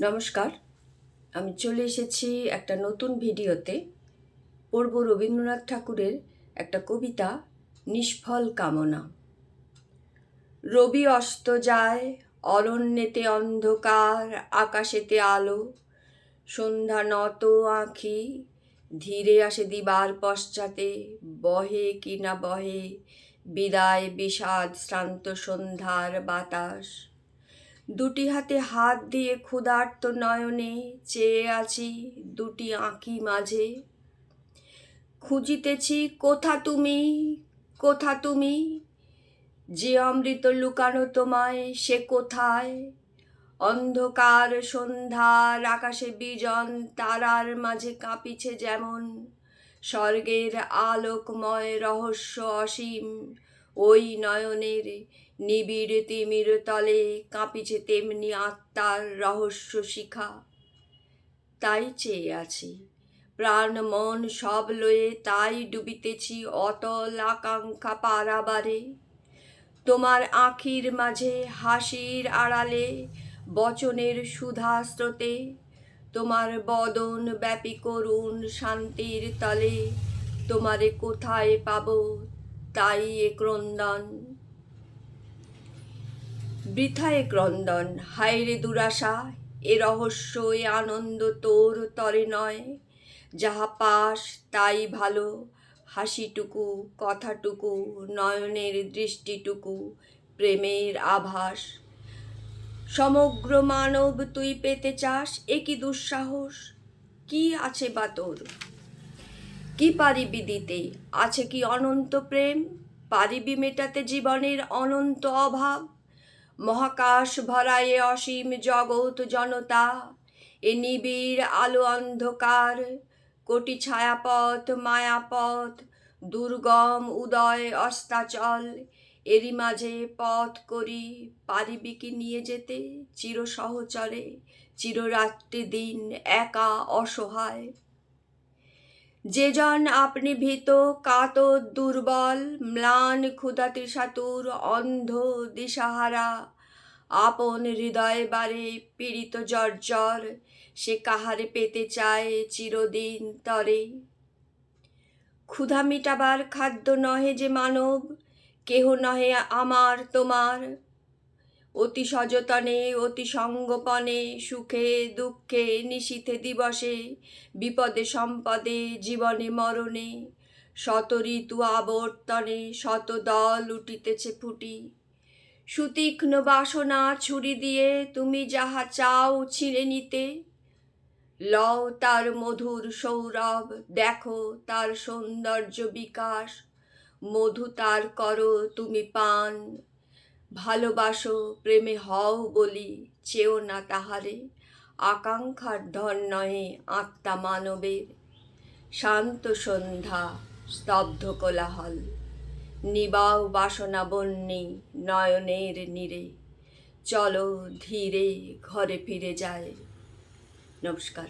নমস্কার। আমি চলে এসেছি একটা নতুন ভিডিওতে। পড়ব রবীন্দ্রনাথ ঠাকুরের একটা কবিতা, নিষ্ফল কামনা। রবি অস্ত যায়, অরণ্যেতে অন্ধকার, আকাশেতে আলো। সন্ধ্যা নত আঁখি, ধীরে আসে দিবার পশ্চাতে। বহে কি না বহে, বিদায় বিষাদ শ্রান্ত সন্ধ্যার বাতাস। দুটি হাতে হাত দিয়ে ক্ষুধার্ত নয়নে চেয়ে আছি দুটি আঁকি মাঝে। খুঁজিতেছি, কোথা তুমি? কোথা তুমি? যে অমৃত লুকানো তোমায়, সে কোথায়? অন্ধকার সন্ধ্যার আকাশে বিজন, তারার মাঝে কাঁপিছে যেমন স্বর্গের আলোকময় রহস্য অসীম। ওই নয়নের নিবিড় তিমির তলে কাঁপিছে তেমনি আত্মার রহস্য শিখা। তাই চেয়ে আছি। প্রাণ, মন সব লয়ে তাই ডুবিতেছি অতল আকাঙ্ক্ষা পারাবারে। তোমার আখির মাঝে হাসির আড়ালে, বচনের সুধা স্রোতে, তোমার বদন ব্যাপী করুণ শান্তির তলে, তোমারে কোথায় পাবো তাই এ ক্রন্দন বৃথা এ ক্রন্দন হায়রে দুরাশা, এ রহস্য, এ আনন্দ তোর তরে নয়। যাহা পাস, তাই ভালো। হাসিটুকু, কথাটুকু, নয়নের দৃষ্টিটুকু, প্রেমের আভাস। সমগ্র মানব তুই পেতে চাস, এ কি দুঃসাহস? কি আছে বা তোর? কি পারিবি দিতে আছে কি অনন্ত প্রেম? পারিবি মেটাতে জীবনের অনন্ত অভাব? মহাকাশ ভরায়ে অসীম জগৎ জনতা, এ নিবিড় আলো অন্ধকার, কোটি ছায়াপথ, মায়াপথ, দুর্গম উদয় অস্তাচল, এরই মাঝে পথ করি পারিবি কি নিয়ে যেতে চির সহচরে চিররাত্রি দিন একা অসহায়। যে জন আপনি ভীত কাতর দুর্বল, ম্লান, ক্ষুধা তৃষাতুর, অন্ধ, দিশাহারা, আপন হৃদয় বারে পীড়িত জর্জর, সে কাহারে পেতে চায় চিরদিন তরে। ক্ষুধা মিটাবার খাদ্য নহে যে মানব, কেহ নহে আমার তোমার। অতি সযতনে, অতি সঙ্গপনে, সুখে, দুঃখে, নিশীথে দিবসে, বিপদে, সম্পদে, জীবনে, মরণে শত ঋতু আবর্তনে শত দল উঠিতেছে ফুটি। সুতীক্ষ্ণ বাসনা ছুরি দিয়ে তুমি যাহা চাও ছিঁড়ে নিতে। লও তার মধুর সৌরভ, দেখো তার সৌন্দর্য বিকাশ। মধু তার করো তুমি পান। ভালোবাসো, প্রেমে হও বলি, চেও না তাহারে। আকাঙ্ক্ষার ধন নহে আত্মা মানবের। শান্ত সন্ধ্যা, স্তব্ধ কোলাহল। নিবাও বাসনা বন্যে নয়নের নীরে। চলো ধীরে ঘরে ফিরে যায় নমস্কার।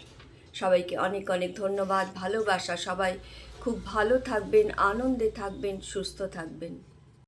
সবাইকে অনেক অনেক ধন্যবাদ, ভালোবাসা। সবাই খুব ভালো থাকবেন, আনন্দে থাকবেন, সুস্থ থাকবেন।